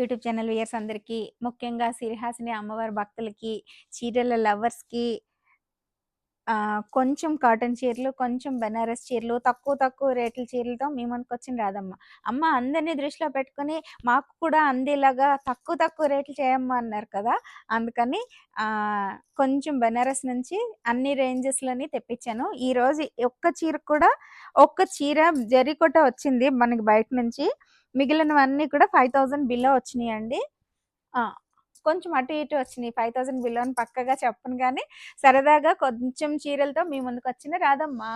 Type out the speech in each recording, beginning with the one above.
YouTube channel viewers అందరికీ ముఖ్యంగా సిరిహాసిని అమ్మవారి భక్తులకి చీరల లవర్స్కి కొంచెం కాటన్ చీరలు కొంచెం బెనారస్ చీరలు తక్కువ తక్కువ రేట్ల చీరలతో మీ వచ్చింది రాదమ్మ. అమ్మ అందరినీ దృష్టిలో పెట్టుకొని మాకు కూడా అందేలాగా తక్కువ తక్కువ రేట్లు చేయమ్మా అన్నారు కదా. అందుకని కొంచెం బెనారస్ నుంచి అన్ని రేంజెస్లోని తెప్పించాను. ఈరోజు ఒక్క చీర కూడా ఒక్క చీర జరీకొట వచ్చింది మనకి బయట నుంచి. మిగిలినవన్నీ కూడా ఫైవ్ థౌజండ్ బిలో వచ్చినాయండి. కొంచెం అటు ఇటు వచ్చినాయి. ఫైవ్ థౌసండ్ బిలో అని పక్కగా చెప్పను కానీ సరదాగా కొంచెం చీరలతో మీ ముందుకు వచ్చిన రాదమ్మా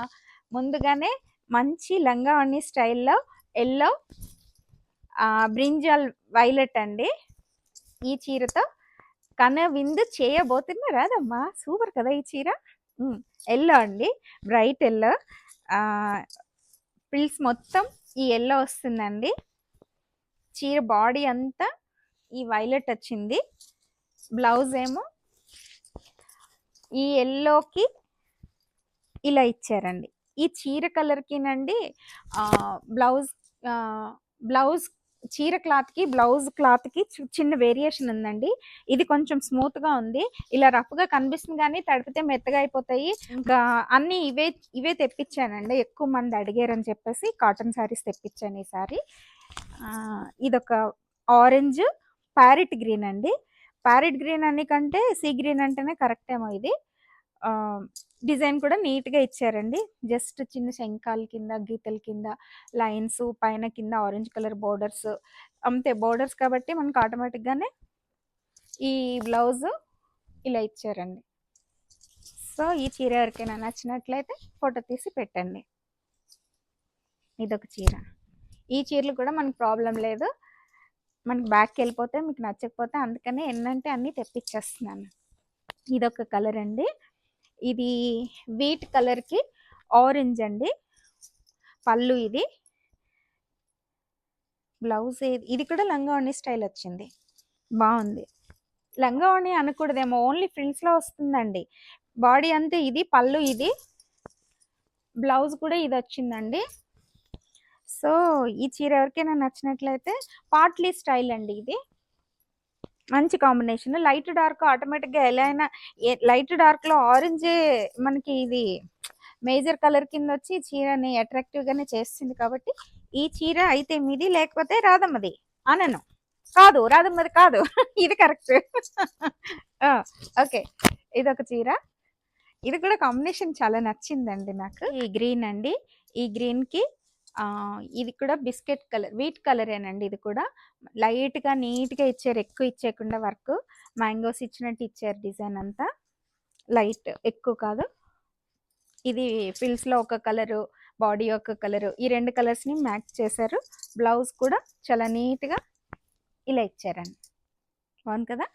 ముందుగానే మంచి లంగావణి స్టైల్లో ఎల్లో బ్రింజాల్ వైలెట్ అండి. ఈ చీరతో కన విందు చేయబోతున్నా రాదమ్మా సూపర్ కదా ఈ చీర. ఎల్లో అండి. Bright yellow. పిల్స్ మొత్తం ఈ ఎల్లో వస్తుందండి. చీర బాడీ అంతా ఈ వైలెట్ వచ్చింది. బ్లౌజ్ ఏమో ఈ ఎల్లోకి ఇలా ఇచ్చారండి. ఈ చీర కలర్కినండి బ్లౌజ్ బ్లౌజ్ చీర క్లాత్కి బ్లౌజ్ క్లాత్కి చిన్న వేరియేషన్ ఉందండి. ఇది కొంచెం స్మూత్గా ఉంది. ఇలా రఫ్గా కనిపిస్తుంది కానీ తడిపితే మెత్తగా అయిపోతాయి. ఇంకా అన్నీ ఇవే ఇవే తెప్పించానండి. ఎక్కువ మంది అడిగారని చెప్పేసి కాటన్ శారీస్ తెప్పించాను ఈసారి ఇదొక ఆరెంజ్ ప్యారెట్ గ్రీన్ అండి. ప్యారెట్ గ్రీన్ అన్ని కంటే సీ గ్రీన్ అంటేనే కరెక్ట్ ఏమో ఇది డిజైన్ కూడా నీట్గా ఇచ్చారండి. జస్ట్ చిన్న శంఖాల కింద గీతల కింద లైన్స్ పైన కింద ఆరెంజ్ కలర్ బోర్డర్స్ అంతే బోర్డర్స్ కాబట్టి మనకు ఆటోమేటిక్గానే ఈ బ్లౌజ్ ఇలా ఇచ్చారండి. సో ఈ చీర ఎవరికైనా నచ్చినట్లయితే ఫోటో తీసి పెట్టండి. ఇదొక చీర. ఈ చీరలు కూడా మనకు ప్రాబ్లం లేదు. మనకి బ్యాక్కి వెళ్ళిపోతే మీకు నచ్చకపోతే అందుకనే ఎన్నంటే అన్నీ తెప్పించేస్తున్నాను ఇదొక కలర్ అండి. ఇది వీట్ కలర్కి ఆరెంజ్ అండి. పళ్ళు ఇది. బ్లౌజ్ ఇది ఇది కూడా లంగావణి స్టైల్ వచ్చింది. బాగుంది. లంగావణి అనకూడదేమో ఓన్లీ ఫ్రిల్స్లో వస్తుందండి. బాడీ అంతా ఇది పళ్ళు ఇది. బ్లౌజ్ కూడా ఇది వచ్చిందండి. సో ఈ చీర ఎవరికైనా నచ్చినట్లయితే పాట్లీ స్టైల్ అండి ఇది. మంచి కాంబినేషన్. లైట్ డార్క్ ఆటోమేటిక్గా ఎలా అయినా లైట్ డార్క్లో ఆరెంజే మనకి ఇది మేజర్ కలర్ కింద వచ్చి చీరని అట్రాక్టివ్గానే చేస్తుంది కాబట్టి ఈ చీర అయితే మీది లేకపోతే రాదమ్మది అనను. కాదు రాదమ్మది కాదు. ఇది కరెక్ట్. ఓకే. ఇది ఒక చీర. ఇది కూడా కాంబినేషన్ చాలా నచ్చిందండి నాకు. ఈ గ్రీన్ అండి. ఈ గ్రీన్కి ఇది కూడా బిస్కెట్ కలర్ వీట్ కలరేనండి ఇది కూడా. లైట్గా నీట్గా ఇచ్చారు ఎక్కువ ఇచ్చేయకుండా వర్క్. మ్యాంగోస్ ఇచ్చినట్టు ఇచ్చారు డిజైన్ అంతా. లైట్ ఎక్కువ కాదు. ఇది ఫిల్స్లో ఒక కలరు బాడీ ఒక కలరు ఈ రెండు కలర్స్ని మ్యాచ్ చేశారు. బ్లౌజ్ కూడా చాలా నీట్గా ఇలా ఇచ్చారండి. బాగుంది కదా?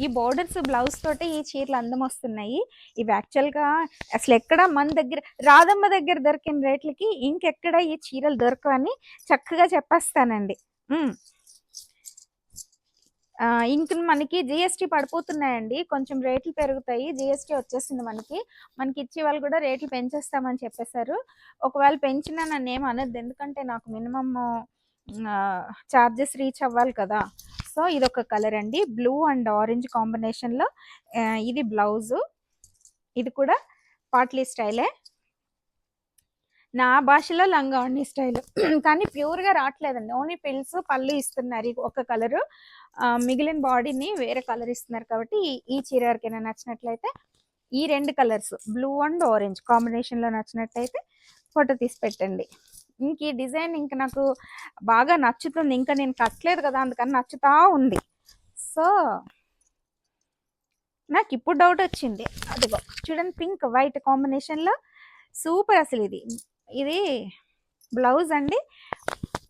ఈ బోర్డర్స్ బ్లౌజ్ తోటి ఈ చీరలు అందం వస్తున్నాయి ఇవి యాక్చువల్గా అసలు ఎక్కడ మన దగ్గర రాధమ్మ దగ్గర దొరికిన రేట్లకి ఇంకెక్కడ ఈ చీరలు దొరకవని చక్కగా చెప్పేస్తానండి. ఇంక మనకి జిఎస్టీ పడిపోతున్నాయండి. కొంచెం రేట్లు పెరుగుతాయి. జిఎస్టీ వచ్చేసింది మనకి. మనకి ఇచ్చే వాళ్ళు కూడా రేట్లు పెంచేస్తామని చెప్పేశారు. ఒకవేళ పెంచినా నన్ను ఏం అనద్దు. ఎందుకంటే నాకు మినిమమ్ చార్జెస్ రీచ్ అవ్వాలి కదా. సో ఇది ఒక కలర్ అండి. బ్లూ అండ్ ఆరెంజ్ కాంబినేషన్లో ఇది బ్లౌజు. ఇది కూడా పాట్లీ స్టైలే. నా భాషలో లంగావణి స్టైల్. కానీ ప్యూర్గా రావట్లేదండి. ఓన్లీ పిల్స్ పళ్ళు ఇస్తున్నారు ఒక కలరు. మిగిలిన బాడీని వేరే కలర్ ఇస్తున్నారు కాబట్టి ఈ- ఈ చీర ఎవరికైనా నచ్చినట్లయితే ఈ రెండు కలర్స్ బ్లూ అండ్ ఆరెంజ్ కాంబినేషన్లో నచ్చినట్లయితే ఫోటో తీసి పెట్టండి. ఇంక ఈ డిజైన్ ఇంక నాకు బాగా నచ్చుతుంది. ఇంకా నేను కట్టలేదు కదా అందుకని నచ్చుతా ఉంది. సో నాకు ఇప్పుడు డౌట్ వచ్చింది. అదిగో చూడండి పింక్ వైట్ కాంబినేషన్లో సూపర్ అసలు ఇది. ఇది బ్లౌజ్ అండి.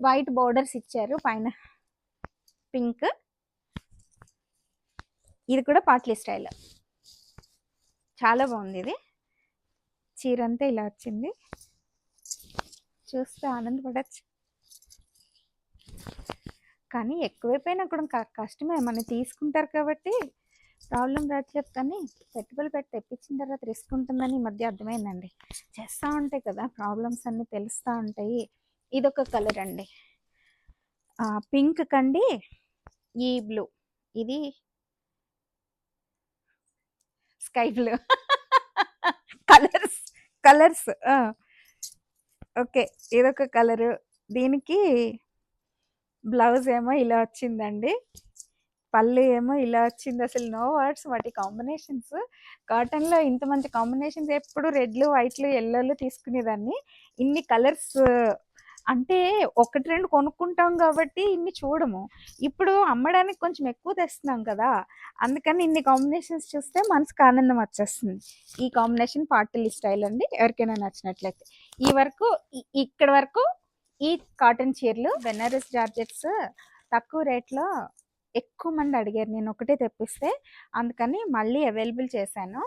వైట్ బోర్డర్స్ ఇచ్చారు. పైన పింక్ ఇది కూడా పాట్లీ స్టైల్. చాలా బాగుంది ఇది. చీర అంతా ఇలా వచ్చింది. చూస్తే ఆనందపడచ్చు. కానీ ఎక్కువైపోయినా కూడా క- కష్టమే. మనం తీసుకుంటారు కాబట్టి ప్రాబ్లం రావట్లేదు కానీ పెట్టుబడి పెట్టి తెప్పించిన తర్వాత రిస్క్ ఉంటుందని ఈ మధ్య అర్థమైందండి. చేస్తూ ఉంటాయి కదా ప్రాబ్లమ్స్ అన్నీ తెలుస్తూ ఉంటాయి. ఇదొక కలర్ అండి. పింక్ కండి ఈ బ్లూ. ఇది sky blue. Colours colours okay ఇదొక కలరు. దీనికి బ్లౌజ్ ఏమో ఇలా వచ్చిందండి. పళ్ళు ఏమో ఇలా వచ్చింది. అసలు నో వర్డ్స్ వాటి కాంబినేషన్స్. కాటన్లో ఇంత మంచి కాంబినేషన్స్ ఎప్పుడు రెడ్లు వైట్లు ఎల్లోలు తీసుకునేదాన్ని. ఇన్ని కలర్స్ అంటే ఒకటి రెండు కొనుక్కుంటాం కాబట్టి ఇన్ని చూడము. ఇప్పుడు అమ్మడానికి కొంచెం ఎక్కువ తెస్తున్నాం కదా! అందుకని ఇన్ని కాంబినేషన్స్ చూస్తే మనసుకు ఆనందం వచ్చేస్తుంది. ఈ కాంబినేషన్ పార్టీ స్టైల్ అండి. ఎవరికైనా నచ్చినట్లయితే. ఈ వరకు ఇక్కడ వరకు ఈ కాటన్ చీరలు బెనారస్ జార్జెట్స్ తక్కువ రేట్లో ఎక్కువ మంది అడిగారు. నేను ఒకటే తెప్పిస్తే అందుకని మళ్ళీ అవైలబుల్ చేశాను.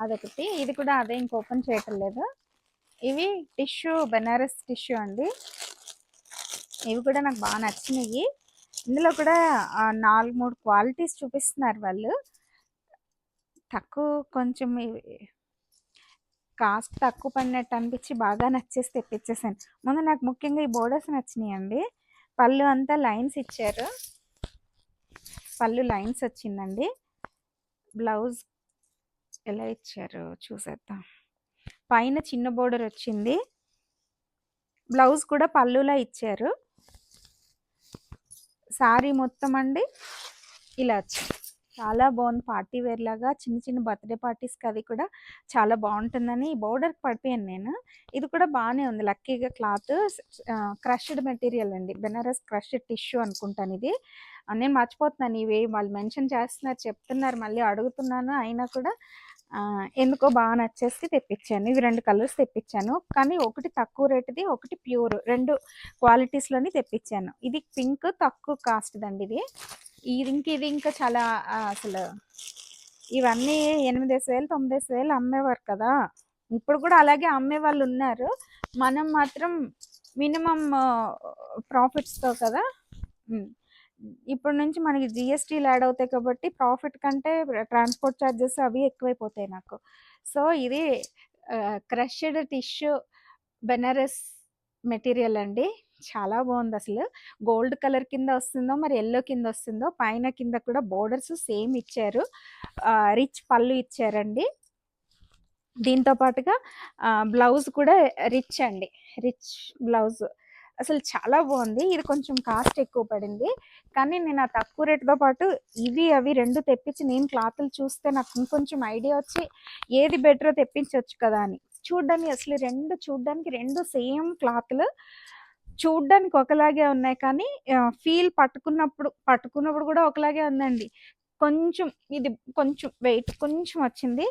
అదొకటి. ఇది కూడా అదే ఇంక ఓపెన్ చేయటం లేదు. ఇవి టిష్యూ బెనారస్ టిష్యూ అండి. ఇవి కూడా నాకు బాగా నచ్చినాయి. ఇందులో కూడా నాలుగు మూడు క్వాలిటీస్ చూపిస్తున్నారు వాళ్ళు. తక్కువ కొంచెం ఇవి కాస్ట్ తక్కువ పడినట్టు అనిపించి బాగా నచ్చేసి తెప్పించేసాను. ముందు నాకు ముఖ్యంగా ఈ బోర్డర్స్ నచ్చినాయి అండి పళ్ళు అంతా లైన్స్ ఇచ్చారు. పళ్ళు లైన్స్ వచ్చిందండి. బ్లౌజ్ ఎలా ఇచ్చారు చూసేద్దాం. పైన చిన్న బోర్డర్ వచ్చింది. బ్లౌజ్ కూడా పళ్ళులా ఇచ్చారు. శారీ మొత్తం అండి. ఇలా వచ్చింది చాలా బాగుంది. పార్టీ వేర్ లాగా చిన్న చిన్న బర్త్డే పార్టీస్కి అది కూడా చాలా బాగుంటుందని ఈ బోర్డర్కి పడిపోయాను నేను. ఇది కూడా బాగానే ఉంది. లక్కీగా క్లాత్ క్రష్డ్ మెటీరియల్ అండి. బెనారస్ క్రష్డ్ టిష్యూ అనుకుంటాను ఇది. నేను మర్చిపోతున్నాను. ఇవి వాళ్ళు మెన్షన్ చేస్తున్నారు చెప్తున్నారు మళ్ళీ అడుగుతున్నాను. అయినా కూడా ఎందుకో బాగా నచ్చేసి తెప్పించాను ఇవి రెండు కలర్స్ తెప్పించాను కానీ ఒకటి తక్కువ రేటుది ఒకటి ప్యూర్. రెండు క్వాలిటీస్లోని తెప్పించాను ఇది పింక్ తక్కువ కాస్ట్ దండి ఇది. ఇది ఇంక ఇది ఇంకా చాలా అసలు ఇవన్నీ ఎనిమిదేసి వేలు తొమ్మిదేసి వేలు అమ్మేవారు కదా. ఇప్పుడు కూడా అలాగే అమ్మే వాళ్ళు ఉన్నారు. మనం మాత్రం మినిమం ప్రాఫిట్స్తో కదా. ఇప్పుడు నుంచి మనకి జిఎస్టీలు యాడ్ అవుతాయి కాబట్టి ప్రాఫిట్ కంటే ట్రాన్స్పోర్ట్ ఛార్జెస్ అవి ఎక్కువైపోతాయి నాకు. సో ఇది క్రష్డ్ టిష్యూ బెనారస్ మెటీరియల్ అండి. చాలా బాగుంది అసలు. గోల్డ్ కలర్ కింద వస్తుందో మరి ఎల్లో కింద వస్తుందో పైన కింద కూడా బోర్డర్స్ సేమ్ ఇచ్చారు. రిచ్ పళ్ళు ఇచ్చారండి. దీంతో పాటుగా బ్లౌజ్ కూడా రిచ్ అండి. Rich blouse. అసలు చాలా బాగుంది. ఇది కొంచెం కాస్ట్ ఎక్కువ పడింది. కానీ నేను ఆ తక్కువ రేటుతో పాటు ఇవి అవి రెండు తెప్పించి నేను క్లాతులు చూస్తే నాకు ఇంకొంచెం ఐడియా వచ్చి ఏది బెటరో తెప్పించవచ్చు కదా అని. చూడ్డానికి అసలు రెండు చూడ్డానికి రెండు సేమ్ క్లాత్లు చూడ్డానికి ఒకలాగే ఉన్నాయి కానీ ఫీల్ పట్టుకున్నప్పుడు పట్టుకున్నప్పుడు కూడా ఒకలాగే ఉందండి. కొంచెం ఇది కొంచెం వెయిట్ కొంచెం వచ్చింది.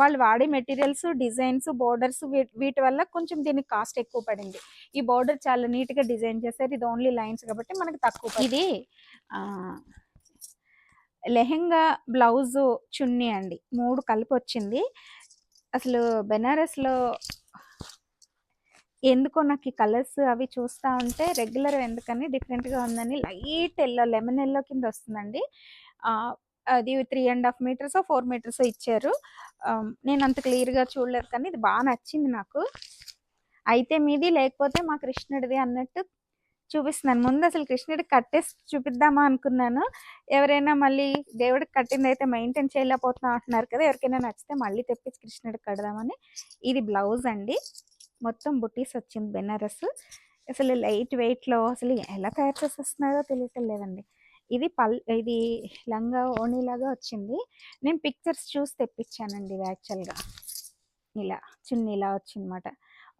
వాళ్ళు వాడే మెటీరియల్స్ డిజైన్స్ బోర్డర్స్ వీటి వల్ల కొంచెం దీనికి కాస్ట్ ఎక్కువ పడింది. ఈ బోర్డర్ చాలా నీట్గా డిజైన్ చేశారు. ఇది ఓన్లీ లైన్స్ కాబట్టి మనకి తక్కువ. ఇది లెహెంగా బ్లౌజు చున్నీ అండి. మూడు కలిపి వచ్చింది. అసలు బెనారస్లో ఎందుకో నాకు ఈ కలర్స్ అవి చూస్తూ ఉంటే రెగ్యులర్ ఎందుకని డిఫరెంట్గా ఉందని లైట్ ఎల్లో లెమన్ ఎల్లో కింద వస్తుందండి. అది three and half metres four metres ఇచ్చారు. నేను అంత క్లియర్గా చూడలేదు కానీ ఇది బాగా నచ్చింది నాకు. అయితే మీది లేకపోతే మా కృష్ణుడిది అన్నట్టు చూపిస్తున్నాను. ముందు అసలు కృష్ణుడికి కట్టేసి చూపిద్దామా అనుకున్నాను. ఎవరైనా మళ్ళీ దేవుడికి కట్టింది అయితే మెయింటైన్ చేయలేకపోతున్నాం అంటున్నారు కదా ఎవరికైనా నచ్చితే మళ్ళీ తెప్పించి కృష్ణుడికి కడదామని. ఇది బ్లౌజ్ అండి. మొత్తం బుటీస్ వచ్చింది బెనారస్. అసలు లైట్ వెయిట్లో అసలు ఎలా తయారు చేసేస్తున్నారో తెలియట్లేదండి. తెలియటం లేదండి ఇది పల్ ఇది లంగా ఓణిలాగా వచ్చింది. నేను పిక్చర్స్ చూసి తెప్పించానండి ఇది యాక్చువల్గా. ఇలా చున్నీ ఇలా వచ్చిందన్నమాట.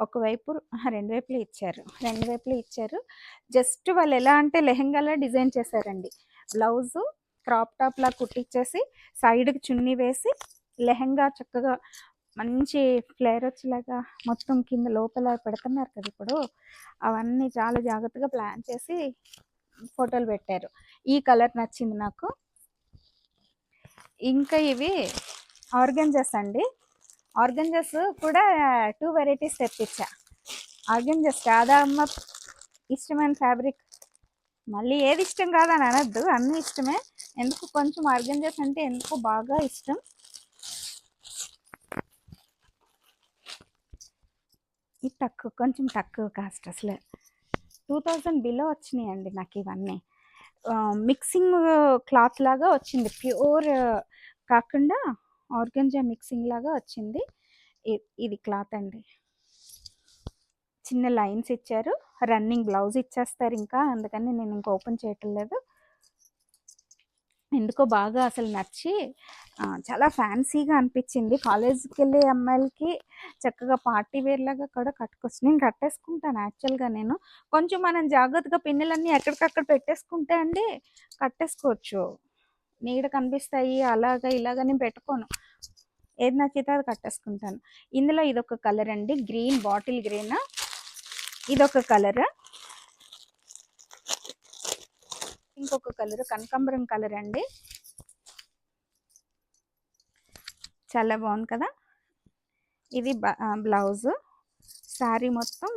ఒకవైపు రెండు వైపులు ఇచ్చారు. రెండు వైపులు ఇచ్చారు. జస్ట్ వాళ్ళు ఎలా అంటే లెహెంగాలా డిజైన్ చేశారండి. బ్లౌజు క్రాప్ టాప్ లా కుట్టించేసి సైడ్కి చున్నీ వేసి లెహెంగా చక్కగా మంచి ఫ్లేర్ వచ్చేలాగా మొత్తం కింద లోపల పెడుతున్నారు కదా ఇప్పుడు అవన్నీ చాలా జాగ్రత్తగా ప్లాన్ చేసి ఫోటోలు పెట్టారు. ఈ కలర్ నచ్చింది నాకు. ఇంకా ఇవి ఆర్గంజాస్ అండి. ఆర్గంజాస్ కూడా టూ వెరైటీస్ తెప్పించా. ఆర్గంజాస్ కాదా అమ్మ? ఇష్టమైన ఫ్యాబ్రిక్ మళ్ళీ ఏది ఇష్టం కాదని అనద్దు అన్నీ ఇష్టమే. ఎందుకు కొంచెం ఆర్గంజాస్ అంటే ఎందుకు బాగా ఇష్టం? ఇది తక్కువ కొంచెం తక్కువ కాస్ట్ అసలు. టూ థౌజండ్ బిలో వచ్చినాయండి నాకు ఇవన్నీ. మిక్సింగ్ క్లాత్ లాగా వచ్చింది. ప్యూర్ కాకుండా ఆర్గంజా మిక్సింగ్ లాగా వచ్చింది. ఇది క్లాత్ అండి. చిన్న లైన్స్ ఇచ్చారు. రన్నింగ్ బ్లౌజ్ ఇచ్చేస్తారు ఇంకా. అందుకని నేను ఇంకా ఓపెన్ చేయటం లేదు ఎందుకో బాగా అసలు నచ్చి చాలా ఫ్యాన్సీగా అనిపించింది. కాలేజ్కి వెళ్ళే అమ్మాయిలకి చక్కగా పార్టీ వేర్ లాగా కూడా కట్టుకోవచ్చు నేను కట్టేసుకుంటాను యాక్చువల్గా నేను. కొంచెం మనం జాగ్రత్తగా పిన్నులన్నీ ఎక్కడికక్కడ పెట్టేసుకుంటే అండి కట్టేసుకోవచ్చు. నీడ కనిపిస్తాయి అలాగా ఇలాగ నేను పెట్టుకోను. ఏది నచ్చితే అది కట్టేసుకుంటాను. ఇందులో ఇదొక కలర్ అండి. Green bottle green. ఇదొక కలర్. ఇంకొక కలర్ కనకాంబరం కలర్ అండి. చాలా బాగుంది కదా? ఇది బ్లౌజ్. శారీ మొత్తం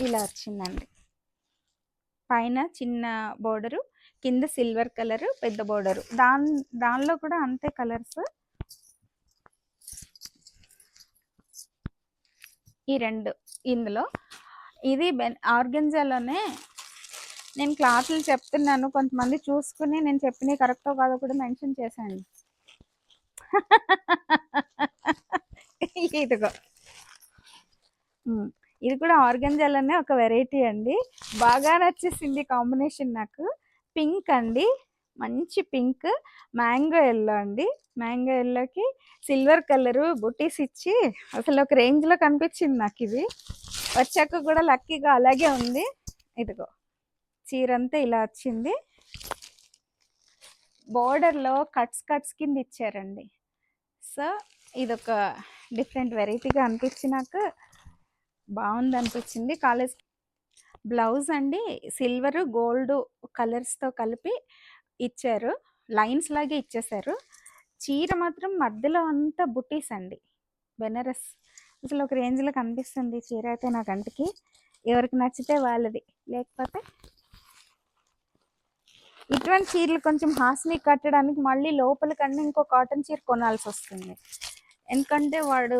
ఇలా వచ్చిందండి. పైన చిన్న బోర్డరు కింద సిల్వర్ కలరు పెద్ద బోర్డరు. దాని దానిలో కూడా అంతే కలర్స్. ఈ రెండు ఇందులో. ఇది బెన్ ఆర్గెంజాలోనే నేను క్లాసులు చెప్తున్నాను కొంతమంది చూసుకుని నేను చెప్పినవి కరెక్టో కాదో కూడా మెన్షన్ చేశాను. ఇదిగో. ఇది కూడా ఆర్గంజాలనే ఒక వెరైటీ అండి. బాగా నచ్చేసింది కాంబినేషన్ నాకు. పింక్ అండి. మంచి పింక్ మ్యాంగో ఎల్లో అండి. మ్యాంగో ఎల్లోకి సిల్వర్ కలరు బుటీస్ ఇచ్చి అసలు ఒక రేంజ్లో కనిపించింది నాకు ఇది. వచ్చాక కూడా లక్కీగా అలాగే ఉంది. ఇదిగో. చీర అంతా ఇలా వచ్చింది. బోర్డర్లో కట్స్ కట్స్ కింద ఇచ్చారండి. సో ఇదొక డిఫరెంట్ వెరైటీగా అనిపించి నాకు బాగుంది అనిపించింది. కాలేజ్ బ్లౌజ్ అండి సిల్వర్ గోల్డ్ కలర్స్తో కలిపి ఇచ్చారు. లైన్స్ లాగే ఇచ్చేసారు. చీర మాత్రం మధ్యలో అంతా బుటీస్ అండి. బెనారస్ అసలు ఒక రేంజ్లో కనిపిస్తుంది చీర అయితే నా కంటికి. ఎవరికి నచ్చితే వాళ్ళది. లేకపోతే ఇటువంటి చీరలు కొంచెం హాస్ని కట్టడానికి మళ్ళీ లోపల కన్నా ఇంకో కాటన్ చీర కొనాల్సి వస్తుంది. ఎందుకంటే వాడు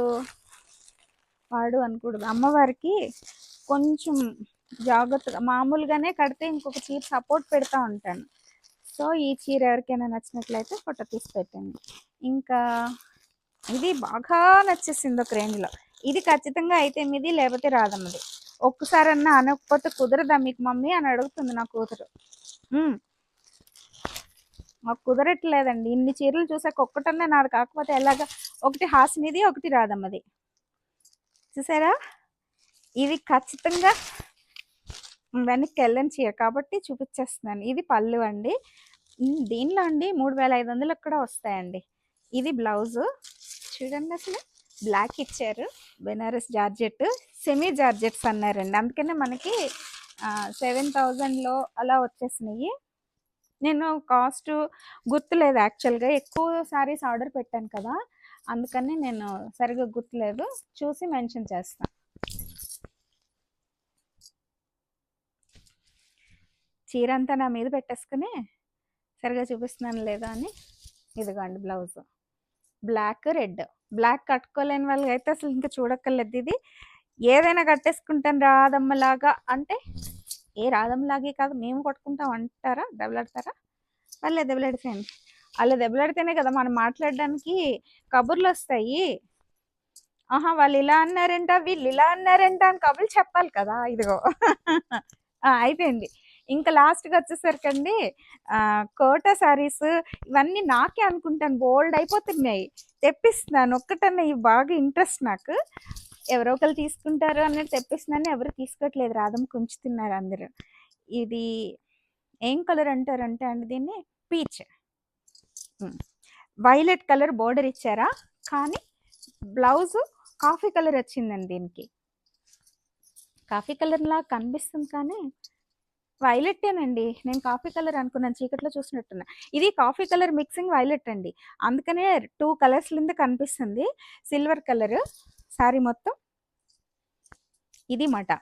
వాడు అనకూడదు. అమ్మవారికి కొంచెం జాగ్రత్తగా మామూలుగానే కడితే ఇంకొక చీర సపోర్ట్ పెడతా ఉంటాను. సో ఈ చీర ఎవరికైనా నచ్చినట్లయితే ఫోటో తీసి పెట్టండి. ఇంకా ఇది బాగా నచ్చేసింది ఒక రేంజ్లో. ఇది ఖచ్చితంగా అయితే మీది లేకపోతే రాదమ్మది ఒక్కసారన్నా అనకపోతే కుదరదా మీకు మమ్మీ అని అడుగుతుంది నా కూతురు. మాకు కుదరట్లేదండి. ఇన్ని చీరలు చూసాక ఒక్కటన్నా నాది కాకపోతే ఎలాగా? ఒకటి హాసినిది ఒకటి రాదమ్మది చూసారా? ఇది ఖచ్చితంగా వెనక్కి వెళ్ళని చీర కాబట్టి చూపించేస్తున్నాను. ఇది పళ్ళు అండి. దీనిలో అండి మూడు వేల ఐదు వందలకు కూడా వస్తాయండి. ఇది బ్లౌజ్. చూడండి అసలు. బ్లాక్ ఇచ్చారు. బెనారస్ జార్జెట్. సెమీ జార్జెట్స్ అన్నారండి. అందుకనే మనకి సెవెన్ థౌజండ్లో అలా వచ్చేసినాయి. నేను కాస్ట్ గుర్తులేదు యాక్చువల్గా. ఎక్కువ సారీస్ ఆర్డర్ పెట్టాను కదా అందుకని నేను సరిగ్గా గుర్తులేదు. చూసి మెన్షన్ చేస్తాను చీర అంతా నా మీద పెట్టేసుకుని సరిగా చూపిస్తున్నాను లేదా అని ఇదిగోండి బ్లౌజ్. Black red. బ్లాక్ కట్టుకోలేని వాళ్ళకి అయితే అసలు ఇంకా చూడక్కర్లేదు ఇది. ఏదైనా కట్టేసుకుంటాను రాదమ్మలాగా అంటే ఏ రాధంలాగే కాదు మేము కొట్టుకుంటాం అంటారా? దెబ్బలాడతారా? వాళ్ళే దెబ్బలాడితేనే అలా దెబ్బలాడితేనే కదా మనం మాట్లాడడానికి కబుర్లు వస్తాయి. ఆహా వాళ్ళు ఇలా అన్నారంట వీళ్ళు ఇలా అన్నారంట అని కబుర్లు చెప్పాలి కదా ఇదిగో. అయిపోయింది. ఇంకా లాస్ట్గా వచ్చేసరికి అండి కోట సారీస్ ఇవన్నీ నాకే అనుకుంటాను బోల్డ్ అయిపోతున్నాయి. తెప్పిస్తున్నాను ఒక్కటన్నా ఇవి బాగా ఇంట్రెస్ట్ నాకు. ఎవరో ఒకరు తీసుకుంటారు అన్నట్టు తెప్పిస్తున్నాను ఎవరు తీసుకోవట్లేదు. రాధం కుంచుతున్నారు అందరూ. ఇది ఏం కలర్ అంటారంటే అండి దీన్ని? పీచ్. వైలెట్ కలర్ బోర్డర్ ఇచ్చారా? కానీ బ్లౌజ్ కాఫీ కలర్ వచ్చిందండి దీనికి. కాఫీ కలర్లా కనిపిస్తుంది కానీ వైలెట్టేనండి. నేను కాఫీ కలర్ అనుకున్నాను చీకట్లో చూసినట్టున్నా. ఇది కాఫీ కలర్ మిక్సింగ్ వైలెట్ అండి. అందుకనే టూ కలర్స్ కింద కనిపిస్తుంది. Silver colour. శారీ మొత్తం. ఇది మాట.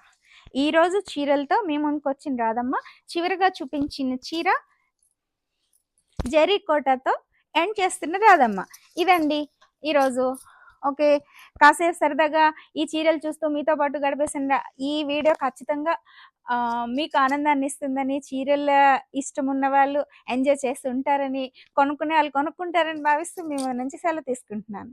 ఈరోజు చీరలతో మేము వచ్చిన రాదమ్మ చివరిగా చూపించిన చీర జరీ కోటతో ఎండ్ చేస్తున్న రాదమ్మ ఇదండి ఈరోజు. ఓకే కాసేపు సరదాగా ఈ చీరలు చూస్తూ మీతో పాటు గడిపేసిన ఈ వీడియో ఖచ్చితంగా మీకు ఆనందాన్ని ఇస్తుందని చీరల ఇష్టం ఉన్న వాళ్ళు ఎంజాయ్ చేస్తుంటారని కొనుక్కునే వాళ్ళు కొనుక్కుంటారని భావిస్తూ మేము నుంచి సెలవు తీసుకుంటున్నాను.